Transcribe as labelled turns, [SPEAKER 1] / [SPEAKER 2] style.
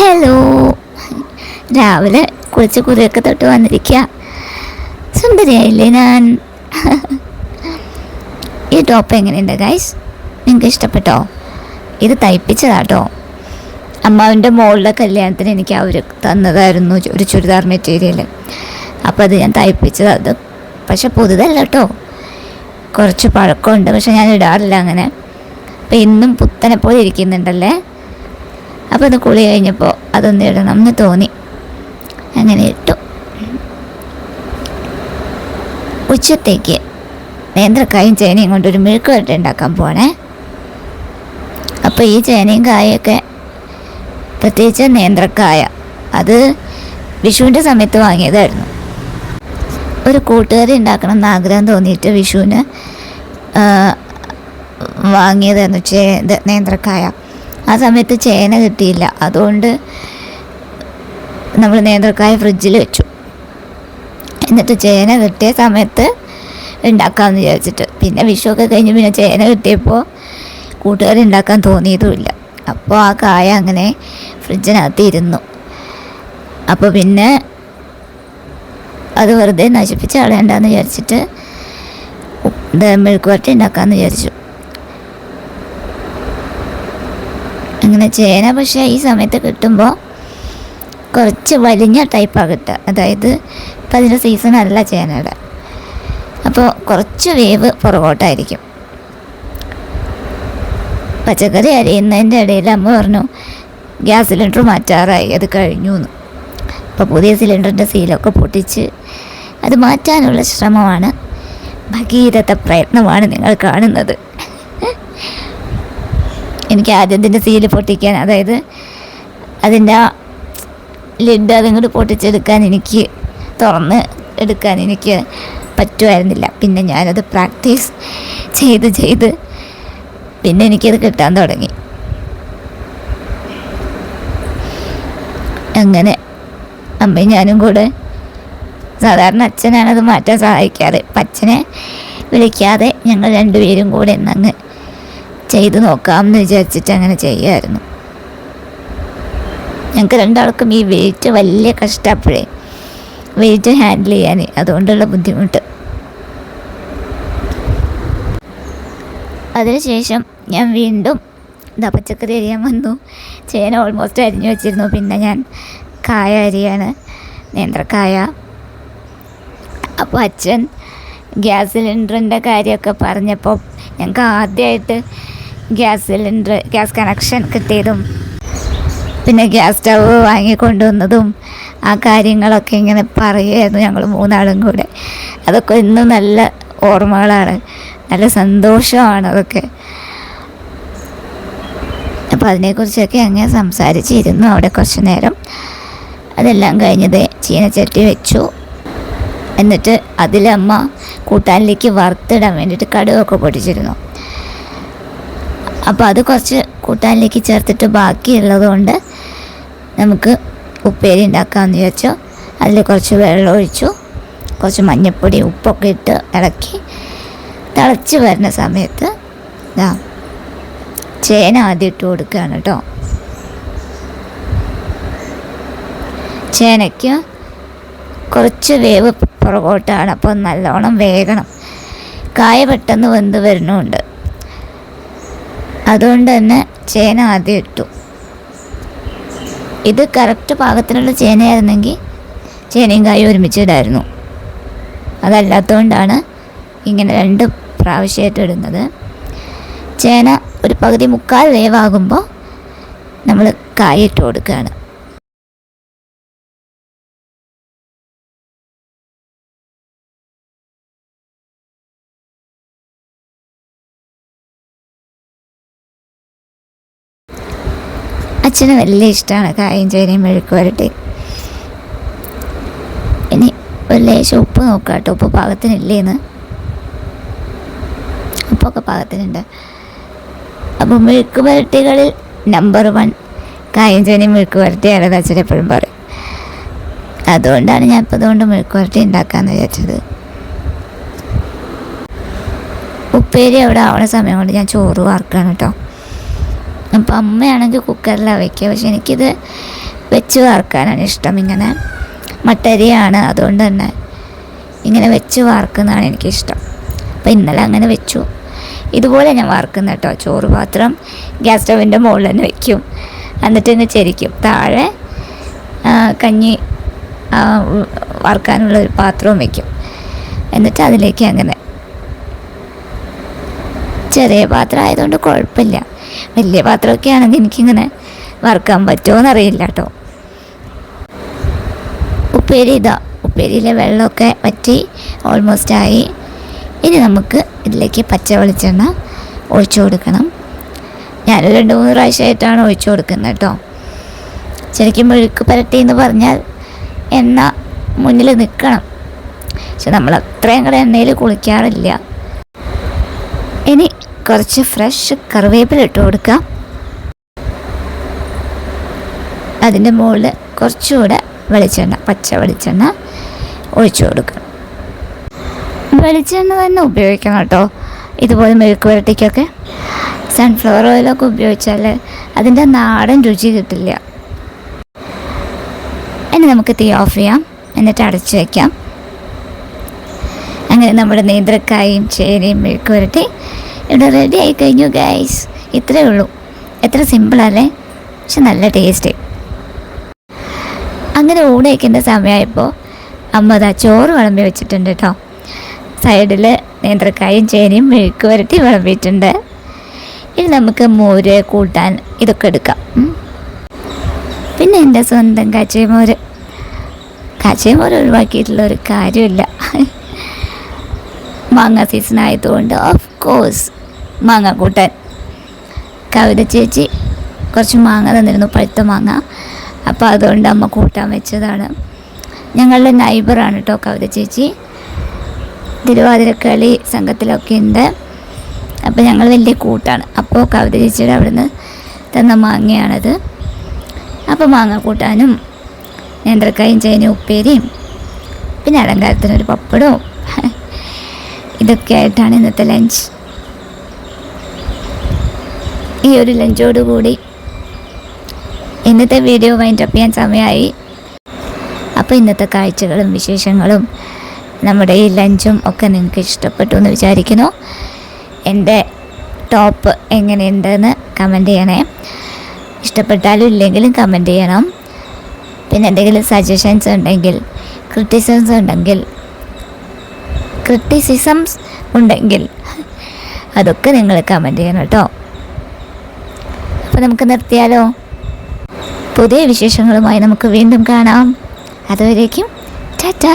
[SPEAKER 1] Hello രാവിലെ കുളിച്ച് കുറിയൊക്കെ തൊട്ട് വന്നിരിക്കുക സുന്ദരിയായില്ലേ ഞാൻ? ഈ ടോപ്പ് എങ്ങനെയുണ്ട് ഗൈസ് നിങ്ങൾക്ക് ഇഷ്ടപ്പെട്ടോ? ഇത് തയ്പ്പിച്ചതാട്ടോ. അമ്മാവിന്റെ മോളുടെ കല്യാണത്തിന് എനിക്ക് അവർ തന്നതായിരുന്നു ഒരു ചുരിദാർ മെറ്റീരിയൽ അപ്പോൾ അത് ഞാൻ തയ്പ്പിച്ചത്. പക്ഷെ പുതുതല്ല കേട്ടോ കുറച്ച് പഴക്കമുണ്ട് പക്ഷെ ഞാൻ ഇടാറില്ല അങ്ങനെ. അപ്പം ഇന്നും പുത്തനെ പോലെ ഇരിക്കുന്നുണ്ടല്ലേ? അപ്പോൾ അത് കുളി കഴിഞ്ഞപ്പോൾ അതൊന്ന് ഇടണം എന്ന് തോന്നി. അങ്ങനെ ഇട്ടു. ഉച്ചത്തേക്ക് നേന്ത്രക്കായും ചേനയും കൊണ്ടൊരു മെഴുക്ക് വരട്ടി ഉണ്ടാക്കാൻ പോണേ. അപ്പോൾ ഈ ചേനയും കായൊക്കെ പ്രത്യേകിച്ച് നേന്ത്രക്കായ അത് വിഷുവിന്റെ സമയത്ത് വാങ്ങിയതായിരുന്നു. ഒരു കൂട്ടുകാരി ഉണ്ടാക്കണം എന്ന് ആഗ്രഹം തോന്നിയിട്ട് വിഷുവിന് വാങ്ങിയതെന്ന് ചേ നേന്ത്രക്കായ. ആ സമയത്ത് ചേന കിട്ടിയില്ല. അതുകൊണ്ട് നമ്മൾ നേന്ത്രക്കായ ഫ്രിഡ്ജിൽ വെച്ചു. എന്നിട്ട് ചേന കിട്ടിയ സമയത്ത് ഉണ്ടാക്കാമെന്ന് വിചാരിച്ചിട്ട്. പിന്നെ വിഷുവൊക്കെ കഴിഞ്ഞ് പിന്നെ ചേന കിട്ടിയപ്പോൾ കൂട്ടുകാർ ഉണ്ടാക്കാൻ തോന്നിയതുമില്ല. അപ്പോൾ ആ കായ അങ്ങനെ ഫ്രിഡ്ജിനകത്ത് ഇരുന്നു. അപ്പോൾ പിന്നെ അത് വെറുതെ നശിപ്പിച്ച് കളയണ്ടെന്ന് വിചാരിച്ചിട്ട് മെഴുക്കുവരട്ടി ഉണ്ടാക്കാമെന്ന് വിചാരിച്ചു. അങ്ങനെ ചേന പക്ഷേ ഈ സമയത്ത് കിട്ടുമ്പോൾ കുറച്ച് വലിഞ്ഞ ടൈപ്പാണ് കിട്ടുക. അതായത് ഇപ്പം അതിന്റെ സീസൺ അല്ല ചേനയുടെ. അപ്പോൾ കുറച്ച് വേവ് പുറകോട്ടായിരിക്കും. പച്ചക്കറി അരിയുന്നതിന്റെ ഇടയിൽ അമ്മ പറഞ്ഞു ഗ്യാസ് സിലിണ്ടർ മാറ്റാറായി അത് കഴിഞ്ഞു എന്ന് അപ്പോൾ പുതിയ സിലിണ്ടറിന്റെ സീലൊക്കെ പൊട്ടിച്ച് അത് മാറ്റാനുള്ള ശ്രമമാണ് ഭഗീരഥ പ്രയത്നമാണ് നിങ്ങൾ കാണുന്നത്. എനിക്ക് ആദ്യം ഇതിന്റെ സീൽ പൊട്ടിക്കാൻ അതായത് അതിന്റെ ലിഡ് അതിങ്ങോട്ട് പൊട്ടിച്ചെടുക്കാൻ എനിക്ക് തുറന്ന് എടുക്കാൻ എനിക്ക് പറ്റുമായിരുന്നില്ല. പിന്നെ ഞാനത് പ്രാക്ടീസ് ചെയ്ത് ചെയ്ത് പിന്നെ എനിക്കത് കിട്ടാൻ തുടങ്ങി. അങ്ങനെ അമ്മയും ഞാനും കൂടെ സാധാരണ അച്ഛനാണത് മാറ്റാൻ സഹായിക്കാറ്. അപ്പം അച്ഛനെ വിളിക്കാതെ ഞങ്ങൾ രണ്ടുപേരും കൂടെ എന്നങ്ങ് ചെയ്ത് നോക്കാമെന്ന് വിചാരിച്ചിട്ട് അങ്ങനെ ചെയ്യുമായിരുന്നു ഞങ്ങൾക്ക് രണ്ടാൾക്കും ഈ വെയിറ്റ് വലിയ കഷ്ടപ്പോഴേ. വെയിറ്റ് ഹാൻഡിൽ ചെയ്യാൻ അതുകൊണ്ടുള്ള ബുദ്ധിമുട്ട്. അതിനുശേഷം ഞാൻ വീണ്ടും ഇതാ പച്ചക്കറി അരിയാൻ വന്നു. ചേന ഓൾമോസ്റ്റ് അരിഞ്ഞു വെച്ചിരുന്നു. പിന്നെ ഞാൻ കായ അരിയാണ്. നേന്ത്രക്കായ അപ്പോൾ അച്ഛൻ ഗ്യാസ് സിലിണ്ടറിന്റെ കാര്യമൊക്കെ പറഞ്ഞപ്പോൾ ഞങ്ങൾക്ക് ആദ്യമായിട്ട് ഗ്യാസ് സിലിണ്ടർ ഗ്യാസ് കണക്ഷൻ കിട്ടിയതും പിന്നെ ഗ്യാസ് സ്റ്റവ് വാങ്ങിക്കൊണ്ടുവന്നതും ആ കാര്യങ്ങളൊക്കെ ഇങ്ങനെ പറയുമായിരുന്നു ഞങ്ങൾ മൂന്നാളും കൂടെ. അതൊക്കെ ഇന്നും നല്ല ഓർമ്മകളാണ് നല്ല സന്തോഷമാണ് അതൊക്കെ. അപ്പോൾ അതിനെക്കുറിച്ചൊക്കെ അങ്ങനെ സംസാരിച്ചിരുന്നു അവിടെ കുറച്ച് നേരം. അതെല്ലാം കഴിഞ്ഞത് ചീനച്ചട്ടി വെച്ചു. എന്നിട്ട് അതിലമ്മ കൂട്ടാനിലേക്ക് വറുത്തിടാൻ വേണ്ടിയിട്ട് കടുവൊക്കെ പൊടിച്ചിരുന്നു. അപ്പോൾ അത് കുറച്ച് കൂട്ടാനിലേക്ക് ചേർത്തിട്ട് ബാക്കിയുള്ളത് കൊണ്ട് നമുക്ക് ഉപ്പേരി ഉണ്ടാക്കാമെന്ന് വിചാരിച്ചു. അതിൽ കുറച്ച് വെള്ളം ഒഴിച്ചു. കുറച്ച് മഞ്ഞൾപ്പൊടി ഉപ്പൊക്കെ ഇട്ട് ഇളക്കി തിളച്ച് വരുന്ന സമയത്ത് ഇതാ ചേന ആദ്യം ഇട്ട് കൊടുക്കുകയാണ് കേട്ടോ. ചേനയ്ക്ക് കുറച്ച് വേവ് പുറകോട്ടാണ് അപ്പോൾ നല്ലോണം വേകണം. കായ പെട്ടെന്ന് വെന്ത് വരുന്നുമുണ്ട് അതുകൊണ്ട് തന്നെ ചേന ആദ്യം ഇട്ടു. ഇത് കറക്റ്റ് പാകത്തിനുള്ള ചേനയായിരുന്നെങ്കിൽ ചേനയും കായും ഒരുമിച്ചിടായിരുന്നു. അതല്ലാത്തതുകൊണ്ടാണ് ഇങ്ങനെ രണ്ട് പ്രാവശ്യമായിട്ട് ഇടുന്നത് ചേന ഒരു പകുതി മുക്കാൽ വേവാകുമ്പോൾ നമ്മൾ കായ ഇട്ട് കൊടുക്കുകയാണ്. അച്ഛന് വലിയ ഇഷ്ടമാണ് കായും ചേനയും മെഴുക്ക് വരട്ടി ഇനി ഒരു ലേശം ഉപ്പ് നോക്കാം കേട്ടോ. ഉപ്പ് പാകത്തിനില്ലേന്ന്. ഉപ്പൊക്കെ പാകത്തിനുണ്ട്. അപ്പോൾ മെഴുക്ക് വരട്ടികളിൽ നമ്പർ വൺ കായും ചേനയും മെഴുക്ക് വരട്ടിയാണെന്ന് അച്ഛൻ എപ്പോഴും പറയും. അതുകൊണ്ടാണ് ഞാൻ ഇപ്പോൾ അതുകൊണ്ട് മെഴുക്ക് വരട്ടി ഉണ്ടാക്കാമെന്ന് വിചാരിച്ചത്. ഉപ്പേരി അവിടെ ആവണ സമയം കൊണ്ട് ഞാൻ ചോറ് വാർക്കുകയാണ് കേട്ടോ. അപ്പം അമ്മയാണെങ്കിൽ കുക്കറിലാണ് വയ്ക്കുക പക്ഷെ എനിക്കിത് വെച്ച് വാർക്കാനാണ് ഇഷ്ടം. ഇങ്ങനെ മട്ടരിയാണ് അതുകൊണ്ട് തന്നെ ഇങ്ങനെ വെച്ച് വാർക്കുന്നതാണ് എനിക്കിഷ്ടം. അപ്പോൾ ഇന്നലെ അങ്ങനെ വെച്ചു. ഇതുപോലെ ഞാൻ വാർക്കുന്ന കേട്ടോ. ചോറ് പാത്രം ഗ്യാസ് സ്റ്റവിന്റെ മുകളിൽ തന്നെ വെക്കും. എന്നിട്ട് ഇങ്ങനെ ചെരിക്കും. താഴെ കഞ്ഞി വറുക്കാനുള്ള ഒരു പാത്രവും വെക്കും. എന്നിട്ട് അതിലേക്ക് അങ്ങനെ ചെറിയ പാത്രം ആയതുകൊണ്ട് കുഴപ്പമില്ല. വലിയ പാത്രമൊക്കെ ആണെങ്കിൽ എനിക്കിങ്ങനെ വറുക്കാൻ പറ്റുമോ എന്നറിയില്ല കേട്ടോ ഉപ്പേരി ഇതാ. ഉപ്പേരിയിലെ വെള്ളമൊക്കെ വറ്റി ഓൾമോസ്റ്റ് ആയി. ഇനി നമുക്ക് ഇതിലേക്ക് പച്ച വെളിച്ചെണ്ണ ഒഴിച്ചു കൊടുക്കണം. ഞാൻ രണ്ട് മൂന്ന് പ്രാവശ്യമായിട്ടാണ് ഒഴിച്ചു കൊടുക്കുന്നത് കേട്ടോ. ശരിക്കും മെഴുക്ക് പുരട്ടി എന്ന് പറഞ്ഞാൽ എണ്ണ മുന്നിൽ നിൽക്കണം. പക്ഷെ നമ്മൾ അത്രയും കൂടെ എണ്ണയിൽ കുളിക്കാറില്ല. കുറച്ച് ഫ്രഷ് കറിവേപ്പില ഇട്ട് കൊടുക്കാം അതിന്റെ മുകളിൽ കുറച്ചുകൂടെ വെളിച്ചെണ്ണ പച്ച വെളിച്ചെണ്ണ ഒഴിച്ചു കൊടുക്കണം വെളിച്ചെണ്ണ തന്നെ ഉപയോഗിക്കണം കേട്ടോ. ഇതുപോലെ മെഴുക്ക് പുരട്ടിക്കൊക്കെ സൺഫ്ലവർ ഓയിലൊക്കെ ഉപയോഗിച്ചാൽ അതിന്റെ നാടൻ രുചി കിട്ടില്ല. ഇനി നമുക്ക് തീ ഓഫ് ചെയ്യാം. എന്നിട്ട് അടച്ചു വയ്ക്കാം. അങ്ങനെ നമ്മുടെ നേന്ത്രക്കായും ചേനയും മെഴുക്ക് പുരട്ടി ഇവിടെ റെഡി ആയി കഴിഞ്ഞു ഗൈസ് ഇത്രയേ ഉള്ളൂ. എത്ര സിമ്പിളല്ലേ പക്ഷെ നല്ല ടേസ്റ്റ് അങ്ങനെ ഊണ് വയ്ക്കേണ്ട സമയമായപ്പോൾ അമ്മ അതാ ചോറ് വിളമ്പി വെച്ചിട്ടുണ്ട് കേട്ടോ. സൈഡിൽ നേന്ത്രക്കായും ചേനയും മെഴുക്ക് വരട്ടി വിളമ്പിയിട്ടുണ്ട്. ഇനി നമുക്ക് മോര് കൂട്ടാൻ ഇതൊക്കെ എടുക്കാം. പിന്നെ എന്റെ സ്വന്തം കാച്ചയമോര് കാച്ചയമോര് ഒഴിവാക്കിയിട്ടുള്ള ഒരു കാര്യമില്ല. മാങ്ങ സീസൺ ആയതുകൊണ്ട് ഓഫ് കോഴ്സ് മാങ്ങ കൂട്ടാൻ കവിത ചേച്ചി കുറച്ച് മാങ്ങ തന്നിരുന്നു പഴുത്ത മാങ്ങ. അപ്പോൾ അതുകൊണ്ട് അമ്മ കൂട്ടാൻ വെച്ചതാണ്. ഞങ്ങളുടെ നൈബറാണ് കേട്ടോ കവിത ചേച്ചി. തിരുവാതിരക്കളി സംഘത്തിലൊക്കെ ഉണ്ട്. അപ്പോൾ ഞങ്ങൾ വലിയ കൂട്ടാണ്. അപ്പോൾ കവിത ചേച്ചിയുടെ അവിടുന്ന് തന്ന മാങ്ങയാണത്. അപ്പോൾ മാങ്ങ കൂട്ടാനും നേന്ത്രക്കായും ചേനയും ഉപ്പേരിയും പിന്നെ അലങ്കാരത്തിനൊരു പപ്പടവും. ഇതൊക്കെ ആയിട്ടാണ് ഇന്നത്തെ ലഞ്ച് ഈ ഒരു ലഞ്ചോട് കൂടി. ഇന്നത്തെ വീഡിയോ വൈൻഡ് അപ്പ് ചെയ്യാൻ സമയമായി അപ്പോൾ ഇന്നത്തെ കാഴ്ചകളും വിശേഷങ്ങളും നമ്മുടെ ഈ ലഞ്ചും ഒക്കെ നിങ്ങൾക്ക് ഇഷ്ടപ്പെട്ടു എന്ന് വിചാരിക്കുന്നു. എന്റെ ടോപ്പ് എങ്ങനെയുണ്ടെന്ന് കമന്റ് ചെയ്യണേ. ഇഷ്ടപ്പെട്ടാലും ഇല്ലെങ്കിലും കമന്റ് ചെയ്യണം. പിന്നെ എന്തെങ്കിലും സജഷൻസ് ഉണ്ടെങ്കിൽ ക്രിറ്റിസിസംസ് ഉണ്ടെങ്കിൽ ക്രിറ്റിസിസംസ് ഉണ്ടെങ്കിൽ അതൊക്കെ നിങ്ങൾ കമന്റ് ചെയ്യണം കേട്ടോ. അപ്പോൾ നമുക്ക് നിർത്തിയാലോ? പുതിയ വിശേഷങ്ങളുമായി നമുക്ക് വീണ്ടും കാണാം. അതുവരേക്കും ടാറ്റാ.